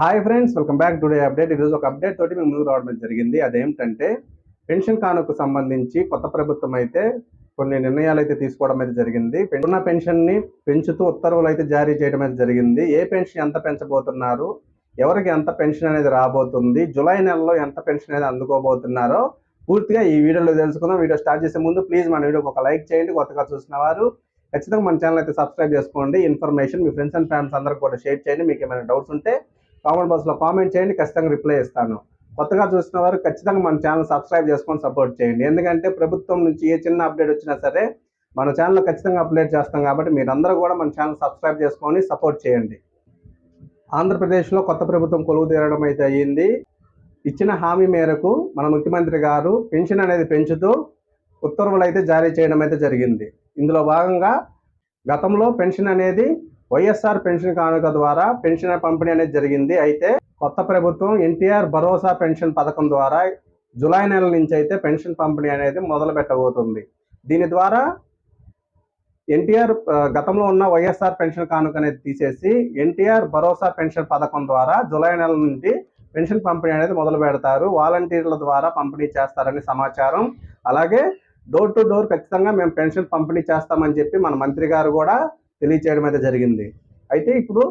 Hi friends welcome back today update ఈరోజు ఒక update తోటి మేము ముందుకు రావడం జరిగింది. అదేమిటంటే పెన్షన్ కానుకు సంబంధించి కొత్త ప్రభుత్వం అయితే కొన్ని నిర్ణయాలు అయితే తీసుకోవడం అయితే జరిగింది. ఉన్న పెన్షన్ని పెంచుతూ ఉత్తర్వులు అయితే జారీ చేయడం అయితే జరిగింది. ఏ పెన్షన్ ఎంత పెంచబోతున్నారు? ఎవరికి ఎంత పెన్షన్ అనేది రాబోతుంది? జూలై నెలలో ఎంత పెన్షన్ అనేది అందుకోబోతున్నారో పూర్తిగా ఈ వీడియోలో తెలుసుకుందాం. వీడియో స్టార్ట్ చేసే ముందు ప్లీజ్ మన వీడియోకి ఒక లైక్ చేయండి. కొత్తగా చూసిన వారు ఖచ్చితంగా మన ఛానల్ అయితే సబ్స్క్రైబ్ చేసుకోండి. ఇన్ఫర్మేషన్ మీ ఫ్రెండ్స్ అండ్ ఫ్యామిలీస్ అందరికి కూడా షేర్ చేయండి. మీకు ఏమైనా డౌట్స్ ఉంటే కామెంట్ బాక్స్లో కామెంట్ చేయండి ఖచ్చితంగా రిప్లై ఇస్తాను. కొత్తగా చూసిన వారు ఖచ్చితంగా మన ఛానల్ సబ్స్క్రైబ్ చేసుకొని సపోర్ట్ చేయండి. ఎందుకంటే ప్రభుత్వం నుంచి ఏ చిన్న అప్డేట్ వచ్చినా సరే మన ఛానల్ ఖచ్చితంగా అప్డేట్ చేస్తాం కాబట్టి మీరందరూ కూడా మన ఛానల్ సబ్స్క్రైబ్ చేసుకొని సపోర్ట్ చేయండి. ఆంధ్రప్రదేశ్లో కొత్త ప్రభుత్వం కొలువు తీరడం అయితే అయ్యింది. ఇచ్చిన హామీ మేరకు మన ముఖ్యమంత్రి గారు పెన్షన్ అనేది పెంచుతూ ఉత్తర్వులు అయితే జారీ చేయడం అయితే జరిగింది. ఇందులో భాగంగా గతంలో పెన్షన్ అనేది వైఎస్ఆర్ పెన్షన్ కానుక ద్వారా పెన్షన్ పంపిణీ అనేది జరిగింది. అయితే కొత్త ప్రభుత్వం ఎన్టీఆర్ భరోసా పెన్షన్ పథకం ద్వారా జులై నెల నుంచి అయితే పెన్షన్ పంపిణీ అనేది మొదలు పెట్టబోతుంది. దీని ద్వారా ఎన్టీఆర్ గతంలో ఉన్న వైఎస్ఆర్ పెన్షన్ కానుక అనేది తీసేసి ఎన్టీఆర్ భరోసా పెన్షన్ పథకం ద్వారా జులై నెల నుండి పెన్షన్ పంపిణీ అనేది మొదలు పెడతారు. వాలంటీర్ల ద్వారా పంపిణీ చేస్తారని సమాచారం. అలాగే డోర్ టు డోర్ ఖచ్చితంగా మేము పెన్షన్ పంపిణీ చేస్తామని చెప్పి మన మంత్రి గారు కూడా తెలియచేయడం అయితే జరిగింది. అయితే ఇప్పుడు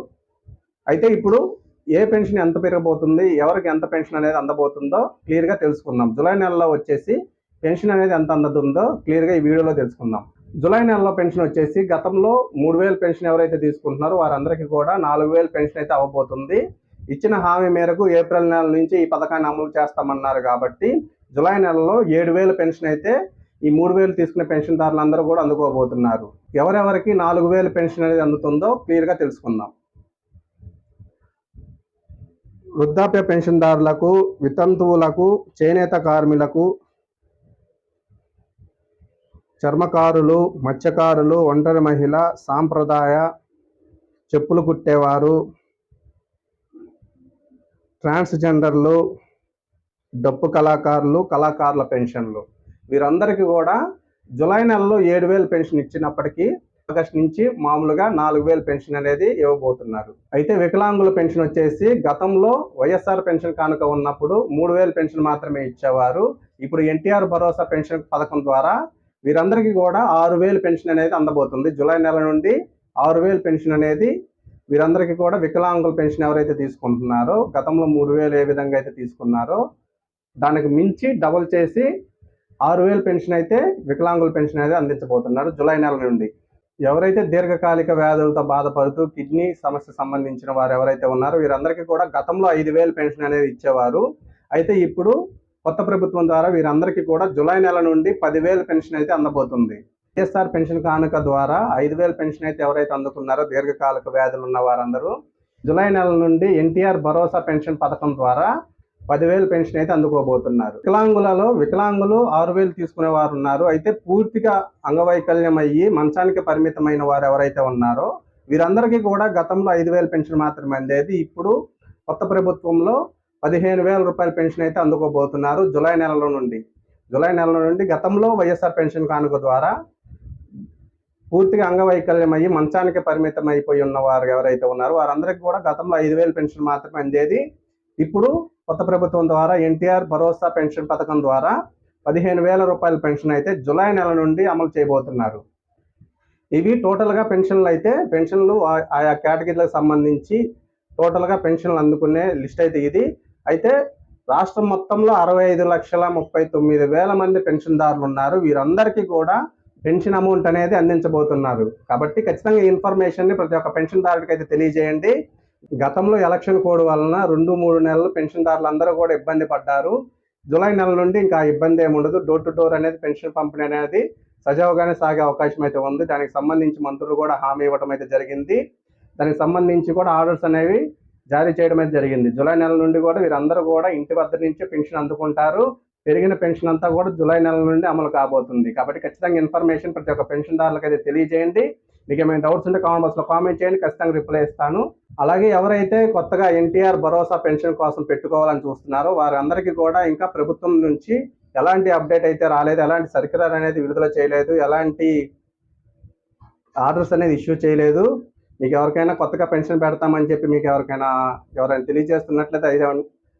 అయితే ఇప్పుడు ఏ పెన్షన్ ఎంత పెరగబోతుంది ఎవరికి ఎంత పెన్షన్ అనేది అందబోతుందో క్లియర్గా తెలుసుకుందాం. జూలై నెలలో వచ్చేసి పెన్షన్ అనేది ఎంత అందుతుందో క్లియర్గా ఈ వీడియోలో తెలుసుకుందాం. జూలై నెలలో పెన్షన్ వచ్చేసి గతంలో మూడు వేలు పెన్షన్ ఎవరైతే తీసుకుంటున్నారో వారందరికీ కూడా నాలుగు వేలు పెన్షన్ అయితే అవ్వబోతుంది. ఇచ్చిన హామీ మేరకు ఏప్రిల్ నెల నుంచి ఈ పథకాన్ని అమలు చేస్తామన్నారు కాబట్టి జూలై నెలలో ఏడు వేల పెన్షన్ అయితే ఈ మూడు వేలు తీసుకునే పెన్షన్దారులు అందరూ కూడా అందుకోబోతున్నారు. ఎవరెవరికి నాలుగు వేలు పెన్షన్ అనేది అందుతుందో క్లియర్గా తెలుసుకుందాం. వృద్ధాప్య పెన్షన్దారులకు వితంతువులకు చేనేత కార్మికులకు చర్మకారులు మత్స్యకారులు ఒంటరి మహిళ సాంప్రదాయ చెప్పులు కుట్టేవారు ట్రాన్స్జెండర్లు డప్పు కళాకారులు కళాకారుల పెన్షన్లు. వీరందరికీ కూడా జులై నెలలో ఏడు వేలు పెన్షన్ ఇచ్చినప్పటికీ ఆగస్ట్ నుంచి మామూలుగా నాలుగు వేలు పెన్షన్ అనేది ఇవ్వబోతున్నారు. అయితే వికలాంగుల పెన్షన్ వచ్చేసి గతంలో వైఎస్ఆర్ పెన్షన్ కానుక ఉన్నప్పుడు మూడు వేలు పెన్షన్ మాత్రమే ఇచ్చేవారు. ఇప్పుడు ఎన్టీఆర్ భరోసా పెన్షన్ పథకం ద్వారా వీరందరికీ కూడా ఆరు వేలు పెన్షన్ అనేది అందబోతుంది. జూలై నెల నుండి ఆరు వేలు పెన్షన్ అనేది వీరందరికీ కూడా వికలాంగుల పెన్షన్ ఎవరైతే తీసుకుంటున్నారో గతంలో మూడు వేలు ఏ విధంగా అయితే తీసుకున్నారో దానికి మించి డబుల్ చేసి ఆరు వేలు పెన్షన్ అయితే వికలాంగుల పెన్షన్ అయితే అందించబోతున్నారు జూలై నెల నుండి. ఎవరైతే దీర్ఘకాలిక వ్యాధులతో బాధపడుతూ కిడ్నీ సమస్య సంబంధించిన వారు ఎవరైతే ఉన్నారో వీరందరికీ కూడా గతంలో ఐదు వేలు పెన్షన్ అనేది ఇచ్చేవారు. అయితే ఇప్పుడు కొత్త ప్రభుత్వం ద్వారా వీరందరికీ కూడా జూలై నెల నుండి పదివేలు పెన్షన్ అయితే అందబోతుంది. వైఎస్ఆర్ పెన్షన్ కానుక ద్వారా ఐదు వేల పెన్షన్ అయితే ఎవరైతే అందుకున్నారో దీర్ఘకాలిక వ్యాధులు ఉన్న వారందరూ జులై నెల నుండి ఎన్టీఆర్ భరోసా పెన్షన్ పథకం ద్వారా పదివేలు పెన్షన్ అయితే అందుకోబోతున్నారు. వికలాంగులలో వికలాంగులు ఆరు వేలు తీసుకునే వారు ఉన్నారు. అయితే పూర్తిగా అంగవైకల్యం అయ్యి మంచానికి పరిమితమైన వారు ఎవరైతే ఉన్నారో వీరందరికీ కూడా గతంలో ఐదు వేల పెన్షన్ మాత్రమే అందేది. ఇప్పుడు కొత్త ప్రభుత్వంలో పదిహేను వేల రూపాయల పెన్షన్ అయితే అందుకోబోతున్నారు జూలై నెలలో నుండి. జులై నెల నుండి గతంలో వైఎస్ఆర్ పెన్షన్ కానుక ద్వారా పూర్తిగా అంగవైకల్యం అయ్యి మంచానికి పరిమితం అయిపోయి ఉన్న వారు ఎవరైతే ఉన్నారో వారందరికీ కూడా గతంలో ఐదు వేల పెన్షన్ మాత్రమే అందేది. ఇప్పుడు కొత్త ప్రభుత్వం ద్వారా ఎన్టీఆర్ భరోసా పెన్షన్ పథకం ద్వారా పదిహేను వేల రూపాయల పెన్షన్ అయితే జూలై నెల నుండి అమలు చేయబోతున్నారు. ఇవి టోటల్గా పెన్షన్లు అయితే పెన్షన్లు ఆయా కేటగిరీలకు సంబంధించి టోటల్గా పెన్షన్లు అందుకునే లిస్ట్ అయితే ఇది. అయితే రాష్ట్రం మొత్తంలో అరవై ఐదు లక్షల ముప్పై తొమ్మిది వేల మంది పెన్షన్దారులు ఉన్నారు. వీరందరికీ కూడా పెన్షన్ అమౌంట్ అనేది అందించబోతున్నారు. కాబట్టి ఖచ్చితంగా ఈ ఇన్ఫర్మేషన్ని ప్రతి ఒక్క పెన్షన్దారుడికి అయితే తెలియజేయండి. గతంలో ఎలక్షన్ కోడ్ వలన రెండు మూడు నెలలు పెన్షన్దారులు అందరూ కూడా ఇబ్బంది పడ్డారు. జూలై నెల నుండి ఇంకా ఇబ్బంది ఏమి ఉండదు. డోర్ టు డోర్ అనేది పెన్షన్ పంపిణీ అనేది సజావుగానే సాగే అవకాశం అయితే ఉంది. దానికి సంబంధించి మంత్రులు కూడా హామీ ఇవ్వడం అయితే జరిగింది. దానికి సంబంధించి కూడా ఆర్డర్స్ అనేవి జారీ చేయడం అయితే జరిగింది. జూలై నెల నుండి కూడా వీరందరూ కూడా ఇంటి వద్ద నుంచి పెన్షన్ అందుకుంటారు. పెరిగిన పెన్షన్ అంతా కూడా జూలై నెల నుండి అమలు కాబోతుంది. కాబట్టి ఖచ్చితంగా ఇన్ఫర్మేషన్ ప్రతి ఒక్క పెన్షన్దారులకు అయితే తెలియజేయండి. మీకు ఏమైనా డౌట్స్ ఉంటే కామెంట్ బాక్స్లో కామెంట్ చేయండి ఖచ్చితంగా రిప్లై ఇస్తాను. అలాగే ఎవరైతే కొత్తగా ఎన్టీఆర్ భరోసా పెన్షన్ కోసం పెట్టుకోవాలని చూస్తున్నారో వారందరికీ కూడా ఇంకా ప్రభుత్వం నుంచి ఎలాంటి అప్డేట్ అయితే రాలేదు ఎలాంటి సర్క్యులర్ అనేది విడుదల చేయలేదు ఎలాంటి ఆర్డర్స్ అనేది ఇష్యూ చేయలేదు. మీకు ఎవరికైనా కొత్తగా పెన్షన్ పెడతామని చెప్పి మీకు ఎవరికైనా ఎవరైనా తెలియజేస్తున్నట్లయితే అయితే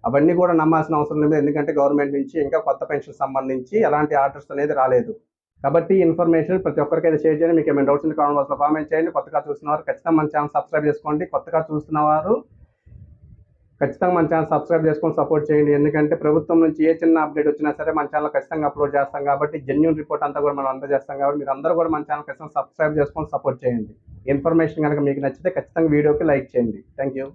అవన్నీ కూడా నమ్మాల్సిన అవసరం లేదు. ఎందుకంటే గవర్నమెంట్ నుంచి ఇంకా కొత్త పెన్షన్ సంబంధించి ఎలాంటి ఆర్డర్స్ అనేది రాలేదు. కాబట్టి ఇన్ఫర్మేషన్ ప్రతి ఒక్కరికైతే షేర్ చేయండి. మీకు ఏమైనా డౌట్స్ ఉంటే కామెంట్ బాక్స్లో కామెంట్ చేయండి. కొత్తగా చూస్తున్నవారు ఖచ్చితంగా మన ఛానల్ సబ్స్క్రైబ్ చేసుకోండి. కొత్తగా చూస్తున్నవారు ఖచ్చితంగా మన ఛానల్ సబ్స్క్రైబ్ చేసుకొని సపోర్ట్ చేయండి. ఎందుకంటే ప్రభుత్వం నుంచి ఏ చిన్న అప్డేట్ వచ్చినా సరే మన ఛానల్ ఖచ్చితంగా అప్లోడ్ చేస్తాం కాబట్టి జెన్యున్ రిపోర్ట్ అంతా కూడా మనం అందజేస్తాం కాబట్టి మీరు అందరూ కూడా మన ఛానల్ ఖచ్చితంగా సబ్స్క్రైబ్ చేసుకొని సపోర్ట్ చేయండి. ఇన్ఫర్మేషన్ కనుక మీకు నచ్చితే ఖచ్చితంగా వీడియోకి లైక్ చేయండి. Thank you